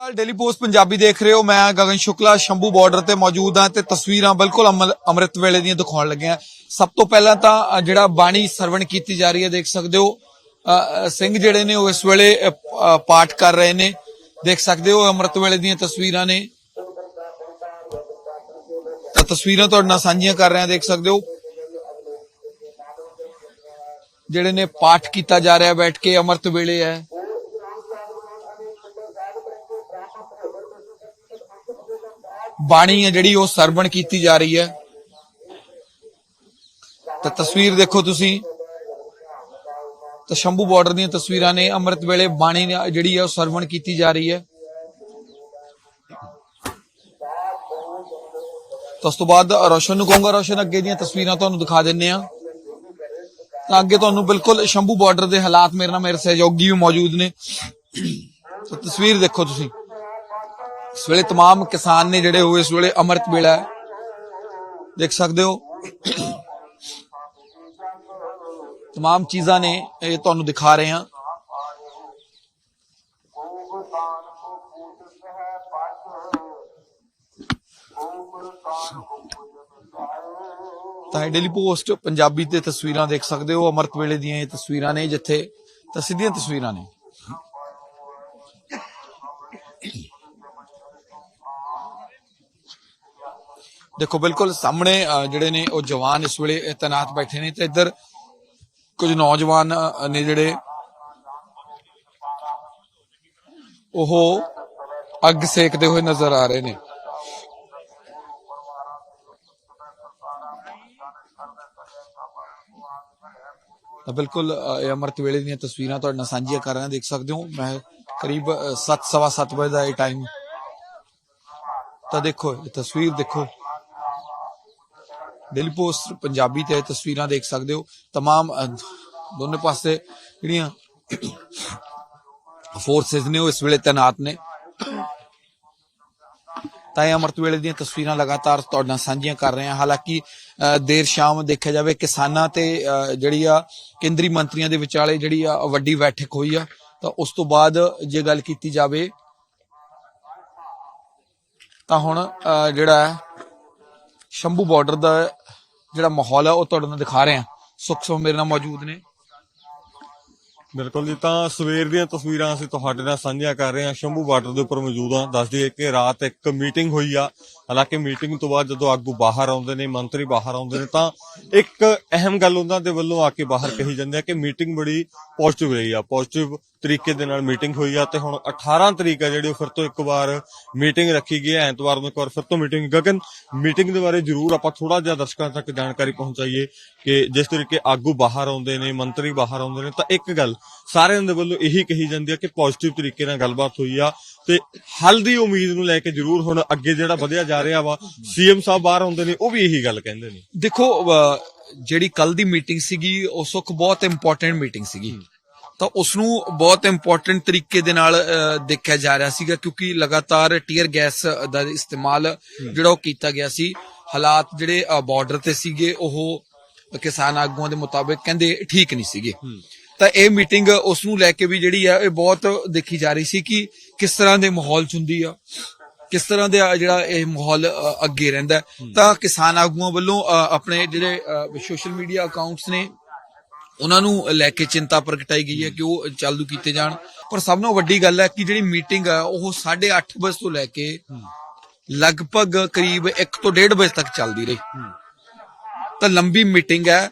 Daily post Punjabi ਦੇਖ ਰਹੇ ਹੋ। ਮੈਂ ਗਗਨ ਸ਼ੁਕਲਾ, ਸ਼ੰਭੂ ਬਾਰਡਰ ਤੇ ਮੌਜੂਦ ਹਾਂ ਤੇ ਤਸਵੀਰਾਂ ਬਿਲਕੁਲ ਅੰਮ੍ਰਿਤ ਵੇਲੇ ਦੀਆਂ ਦਿਖਾਉਣ ਲੱਗੇ ਹਾਂ। ਸਭ ਤੋਂ ਪਹਿਲਾਂ ਤਾਂ ਜਿਹੜਾ ਬਾਣੀ ਸਰਵਣ ਕੀਤੀ ਜਾ ਰਹੀ ਹੈ, ਦੇਖ ਸਕਦੇ ਹੋ। ਸਿੰਘ ਜਿਹੜੇ ਨੇ, ਉਹ ਇਸ ਵੇਲੇ ਪਾਠ ਕਰ ਰਹੇ ਨੇ। ਦੇਖ ਸਕਦੇ ਹੋ, ਅੰਮ੍ਰਿਤ ਵੇਲੇ ਦੀਆਂ ਤਸਵੀਰਾਂ ਨੇ। ਤਾਂ ਤਸਵੀਰਾਂ ਤੁਹਾਡੇ ਨਾਲ ਸਾਂਝੀਆਂ ਕਰ ਰਹੇ ਹਾਂ, ਦੇਖ ਸਕਦੇ ਹੋ। ਜਿਹੜੇ ਨੇ ਪਾਠ ਕੀਤਾ ਜਾ ਰਿਹਾ, ਬੈਠ ਕੇ ਅੰਮ੍ਰਿਤ ਵੇਲੇ ਹੈ। ਬਾਣੀ ਹੈ ਜਿਹੜੀ ਉਹ ਸਰਵਣ ਕੀਤੀ ਜਾ ਰਹੀ ਹੈ। ਤਾਂ ਤਸਵੀਰ ਦੇਖੋ ਤੁਸੀਂ। ਤਾਂ ਸ਼ੰਭੂ ਬਾਰਡਰ ਦੀਆਂ ਤਸਵੀਰਾਂ ਨੇ ਅੰਮ੍ਰਿਤ ਵੇਲੇ ਬਾਣੀ ਜਿਹੜੀ ਹੈ ਉਹ ਸਰਵਣ ਕੀਤੀ ਜਾ ਰਹੀ ਹੈ। ਤਾਂ ਉਸ ਤੋਂ ਬਾਅਦ ਰੋਸ਼ਨ ਨੂੰ ਕਹੂੰਗਾ, ਰੋਸ਼ਨ ਅੱਗੇ ਦੀਆਂ ਤਸਵੀਰਾਂ ਤੁਹਾਨੂੰ ਦਿਖਾ ਦਿੰਨੇ ਆ ਤਾਂ ਅੱਗੇ ਤੁਹਾਨੂੰ ਬਿਲਕੁਲ ਸ਼ੰਭੂ ਬਾਰਡਰ ਦੇ ਹਾਲਾਤ ਮੇਰੇ ਨਾਲ ਮੇਰੇ ਸਹਿਯੋਗੀ ਵੀ ਮੌਜੂਦ ਨੇ। ਤਾਂ ਤਸਵੀਰ ਦੇਖੋ ਤੁਸੀਂ। ਇਸ ਵੇਲੇ तमाम ਕਿਸਾਨ ਨੇ ਜਿਹੜੇ ਉਹ ਇਸ ਵੇਲੇ ਅੰਮ੍ਰਿਤ ਵੇਲਾ ਹੈ ਦੇਖ ਸਕਦੇ ਹੋ तमाम ਚੀਜ਼ਾਂ ਨੇ ਇਹ ਤੁਹਾਨੂੰ ਦਿਖਾ ਰਹੇ ਹਾਂ ਤਾਂ ਡੇਲੀ ਪੋਸਟ ਪੰਜਾਬੀ ਤੇ ਤਸਵੀਰਾਂ ਦੇਖ ਸਕਦੇ ਹੋ ਅੰਮ੍ਰਿਤ ਵੇਲੇ ਦੀਆਂ ਇਹ ਤਸਵੀਰਾਂ ਨੇ ਜਿੱਥੇ ਤਾਂ ਸਿੱਧੀਆਂ ਤਸਵੀਰਾਂ ਨੇ ਦੇਖੋ, ਬਿਲਕੁਲ ਸਾਹਮਣੇ ਜਿਹੜੇ ਨੇ ਉਹ ਜਵਾਨ ਇਸ ਵੇਲੇ ਤੈਨਾਤ ਬੈਠੇ ਨੇ ਤੇ ਇੱਧਰ ਕੁਝ ਨੌਜਵਾਨ ਨੇ ਜਿਹੜੇ ਉਹ ਅੱਗ ਸੇਕਦੇ ਹੋਏ ਨਜ਼ਰ ਆ ਰਹੇ ਨੇ। ਤਾਂ ਬਿਲਕੁਲ ਇਹ ਅੰਮ੍ਰਿਤ ਵੇਲੇ ਦੀਆਂ ਤਸਵੀਰਾਂ ਤੁਹਾਡੇ ਨਾਲ ਸਾਂਝੀਆਂ ਕਰ ਰਿਹਾ ਦੇਖ ਸਕਦੇ ਹੋ। ਮੈਂ ਕਰੀਬ 7:30 ਵਜੇ ਦਾ ਇਹ ਟਾਈਮ ਤਾਂ ਦੇਖੋ, ਇਹ ਤਸਵੀਰ ਦੇਖੋ। ਡੇਲੀ ਪੋਸਟ ਪੰਜਾਬੀ ਤੇ ਇਹ ਤਸਵੀਰਾਂ ਦੇਖ ਸਕਦੇ ਹੋ तमाम ਅ, ਦੋਨੇ ਪਾਸੇ ਜਿਹੜੀਆਂ ਫੋਰਸਸ ਨੇ ਉਹ ਇਸ ਵੇਲੇ ਤੈਨਾਤ ਨੇ ਤਾਂ ਇਹ ਅੰਮ੍ਰਿਤ ਵੇਲੇ ਦੀਆਂ ਤਸਵੀਰਾਂ ਲਗਾਤਾਰ ਤੁਹਾਡੇ ਨਾਲ ਸਾਂਝੀਆਂ ਕਰ ਰਹੇ ਹਾਂ ਹਾਲਾਂਕਿ ਅ, ਦੇਰ ਸ਼ਾਮ ਦੇਖਿਆ ਜਾਵੇ ਕਿਸਾਨਾਂ ਤੇ ਅ, ਜਿਹੜੀ ਆ ਕੇਂਦਰੀ ਮੰਤਰੀਆਂ ਦੇ ਵਿਚਾਲੇ ਜਿਹੜੀ ਆ ਵੱਡੀ ਬੈਠਕ ਹੋਈ ਆ ਤਾਂ ਉਸ ਤੋਂ ਬਾਅਦ ਜੇ ਗੱਲ ਕੀਤੀ ਜਾਵੇ ਤਾਂ ਹੁਣ ਅ, ਜਿਹੜਾ ਹੈ ਸ਼ੰਭੂ ਬਾਰਡਰ ਦਾ ਜਿਹੜਾ ਮਾਹੌਲ ਹੈ ਉਹ ਤੁਹਾਡੇ ਨਾਲ ਦਿਖਾ ਰਹੇ ਹਾਂ। ਸੁਖ ਸੋ ਮੇਰੇ ਨਾਲ ਮੌਜੂਦ ਨੇ। ਬਿਲਕੁਲ ਜੀ, ਤਾਂ ਸਵੇਰ ਦੀਆਂ ਤਸਵੀਰਾਂ ਅਸੀਂ ਤੁਹਾਡੇ ਨਾਲ ਸਾਂਝੀਆਂ ਕਰ ਰਹੇ ਹਾਂ। ਸ਼ੰਭੂ ਬਾਰਡਰ ਦੇ ਉੱਪਰ ਮੌਜੂਦ ਹਾਂ। ਦੱਸ ਦਈਏ ਕਿ ਰਾਤ ਇੱਕ ਮੀਟਿੰਗ ਹੋਈ ਆ। ਹਾਲਾਂਕਿ ਮੀਟਿੰਗ ਤੋਂ ਬਾਅਦ ਜਦੋਂ ਆਗੂ ਬਾਹਰ ਆਉਂਦੇ ਨੇ, ਮੰਤਰੀ ਬਾਹਰ ਆਉਂਦੇ ਨੇ, ਤਾਂ ਇੱਕ ਅਹਿਮ ਗੱਲ ਉਹਨਾਂ ਦੇ ਵੱਲੋਂ ਆ ਕੇ ਬਾਹਰ ਕਹੀ ਜਾਂਦੀ ਹੈ ਕਿ ਮੀਟਿੰਗ ਬੜੀ ਪੋਜ਼ਿਟਿਵ ਰਹੀ ਆ। ਪੋਜ਼ਿਟਿਵ ਤਰੀਕੇ ਦੇ ਨਾਲ ਮੀਟਿੰਗ ਹੋਈ ਆ ਤੇ ਹੁਣ 18 ਤਰੀਕ ਆ ਜਿਹੜੀ ਉਹ ਫਿਰ ਤੋਂ ਇੱਕ ਵਾਰ ਮੀਟਿੰਗ ਰੱਖੀ ਗਈ ਹੈ। ਐਤਵਾਰ ਨੂੰ ਇੱਕ ਵਾਰ ਫਿਰ ਤੋਂ ਮੀਟਿੰਗ ਗਗਨ, ਮੀਟਿੰਗ ਦੇ ਬਾਰੇ ਜ਼ਰੂਰ ਆਪਾਂ ਥੋੜਾ ਜਿਹਾ ਦਰਸ਼ਕਾਂ ਤੱਕ ਜਾਣਕਾਰੀ ਪਹੁੰਚਾਈਏ ਕਿ ਜਿਸ ਤਰੀਕੇ ਆਗੂ ਬਾਹਰ ਆਉਂਦੇ ਨੇ, ਮੰਤਰੀ ਬਾਹਰ ਆਉਂਦੇ ਨੇ, ਤਾਂ ਇੱਕ ਗੱਲ ਸਾਰਿਆਂ ਦੇ ਵੱਲੋਂ ਇਹੀ ਕਹੀ ਜਾਂਦੀ ਹੈ ਕਿ ਪੋਜ਼ਿਟਿਵ ਤਰੀਕੇ ਨਾਲ ਗੱਲਬਾਤ ਹੋਈ ਆ ਤੇ ਹੱਲ ਦੀ ਉਮੀਦ ਨੂੰ ਲੈ ਕੇ ਜ਼ਰੂਰ ਹੁਣ ਅੱਗੇ ਜਿਹੜਾ ਵਧਿਆ ਜਾ ਰਿਹਾ ਵਾ ਸੀਐਮ ਸਾਹਿਬ ਬਾਹਰ ਆਉਂਦੇ ਨੇ ਉਹ ਵੀ ਇਹੀ ਗੱਲ ਕਹਿੰਦੇ ਨੇ। ਦੇਖੋ ਜਿਹੜੀ ਕੱਲ ਦੀ ਮੀਟਿੰਗ ਸੀਗੀ ਉਹ ਸੁੱਖ ਬਹੁਤ ਇੰਪੋਰਟੈਂਟ ਮੀਟਿੰਗ ਸੀਗੀ। ਤਾਂ ਉਸ ਨੂੰ ਬਹੁਤ ਇੰਪੋਰਟੈਂਟ ਤਰੀਕੇ ਦੇ ਨਾਲ ਦੇਖਿਆ ਜਾ ਰਿਹਾ ਸੀਗਾ ਕਿਉਂਕਿ ਲਗਾਤਾਰ ਟੀਅਰ ਗੈਸ ਦਾ ਇਸਤੇਮਾਲ ਜਿਹੜਾ ਉਹ ਕੀਤਾ ਗਿਆ ਸੀ। ਹਾਲਾਤ ਜਿਹੜੇ ਬਾਰਡਰ ਤੇ ਸੀਗੇ ਉਹ ਕਿਸਾਨ ਆਗੂਆਂ ਦੇ ਮੁਤਾਬਕ ਕਹਿੰਦੇ ਠੀਕ ਨਹੀਂ ਸੀਗੇ। ਤਾਂ ਇਹ ਮੀਟਿੰਗ ਉਸ ਨੂੰ ਲੈ ਕੇ ਵੀ ਜਿਹੜੀ ਆ ਇਹ ਬਹੁਤ ਦੇਖੀ ਜਾ ਰਹੀ ਸੀ ਕਿ ਕਿਸ ਤਰ੍ਹਾਂ ਦੇ ਮਾਹੌਲ ਚ ਹੁੰਦੀ ਆ। ਕਿਸ ਤਰ੍ਹਾਂ ਦਾ ਜਿਹੜਾ ਇਹ ਮਾਹੌਲ ਅੱਗੇ ਰਹਿੰਦਾ। ਤਾਂ ਕਿਸਾਨ ਆਗੂਆਂ ਵੱਲੋਂ ਆਪਣੇ ਜਿਹੜੇ ਸੋਸ਼ਲ ਮੀਡੀਆ ਅਕਾਊਂਟਸ ਨੇ ਉਹਨਾਂ ਨੂੰ ਲੈ ਕੇ ਚਿੰਤਾ ਪ੍ਰਗਟਾਈ ਗਈ ਹੈ ਕਿ ਉਹ ਚਾਲੂ ਕੀਤੇ ਜਾਣ। ਪਰ ਸਭ ਤੋਂ ਵੱਡੀ ਗੱਲ ਹੈ ਕਿ ਜਿਹੜੀ ਮੀਟਿੰਗ ਹੈ ਉਹ 8:30 ਵਜੇ ਤੋਂ ਲੈ ਕੇ ਲਗਭਗ ਕਰੀਬ 1 ਤੋਂ 1.5 ਵਜੇ ਤੱਕ ਚੱਲਦੀ ਰਹੀ। ਤਾਂ ਲੰਬੀ ਮੀਟਿੰਗ ਹੈ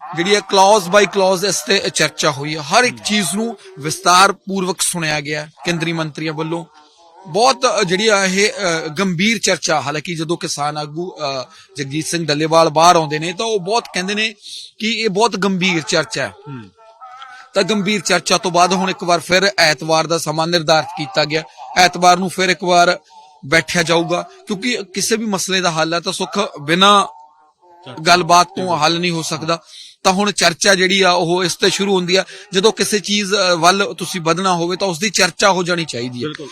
ਜਿਹੜੀ ਹੈ ਕਲੌਜ਼ ਬਾਈ ਕਲੌਜ਼ ਇਸ ਤੇ ਚਰਚਾ ਹੋਈ ਹੈ। ਹਰ ਇੱਕ ਚੀਜ਼ ਨੂੰ ਵਿਸਤਾਰ ਪੂਰਵਕ ਸੁਣਿਆ ਗਿਆ ਕੇਂਦਰੀ ਮੰਤਰੀਆਂ ਵੱਲੋਂ ਬਹੁਤ ਜਿਹੜੀ ਆ ਇਹ ਗੰਭੀਰ ਚਰਚਾ ਹਾਲਾਂਕਿ ਜਦੋਂ ਕਿਸਾਨ ਆਗੂ ਜਗਜੀਤ ਸਿੰਘ ਡੱਲੇਵਾਲ ਬਾਹਰ ਆਉਂਦੇ ਨੇ ਤਾਂ ਉਹ ਬਹੁਤ ਕਹਿੰਦੇ ਨੇ ਕਿ ਇਹ ਬਹੁਤ ਗੰਭੀਰ ਚਰਚਾ ਹੈ। ਤਾਂ ਗੰਭੀਰ ਚਰਚਾ ਤੋਂ ਬਾਅਦ ਹੁਣ ਇੱਕ ਵਾਰ ਫਿਰ ਐਤਵਾਰ ਦਾ ਸਮਾਂ ਨਿਰਧਾਰਿਤ ਕੀਤਾ ਗਿਆ। ਐਤਵਾਰ ਨੂੰ ਫਿਰ ਇੱਕ ਵਾਰ ਬੈਠਿਆ ਜਾਊਗਾ ਕਿਉਂਕਿ ਕਿਸੇ ਵੀ ਮਸਲੇ ਦਾ ਹੱਲ ਹੈ ਤਾਂ ਸੁੱਖ ਬਿਨਾ ਗੱਲਬਾਤ ਤੋਂ ਹੱਲ ਨਹੀਂ ਹੋ ਸਕਦਾ। ਤਾਂ ਹੁਣ ਚਰਚਾ ਜਿਹੜੀ ਆ ਉਹ ਇਸ ਤੇ ਸ਼ੁਰੂ ਹੁੰਦੀ ਆ। ਜਦੋਂ ਕਿਸੇ ਚੀਜ਼ ਵੱਲ ਤੁਸੀਂ ਵਧਣਾ ਹੋਵੇ ਤਾਂ ਉਸ ਦੀ ਚਰਚਾ ਹੋ ਜਾਣੀ ਚਾਹੀਦੀ ਹੈ।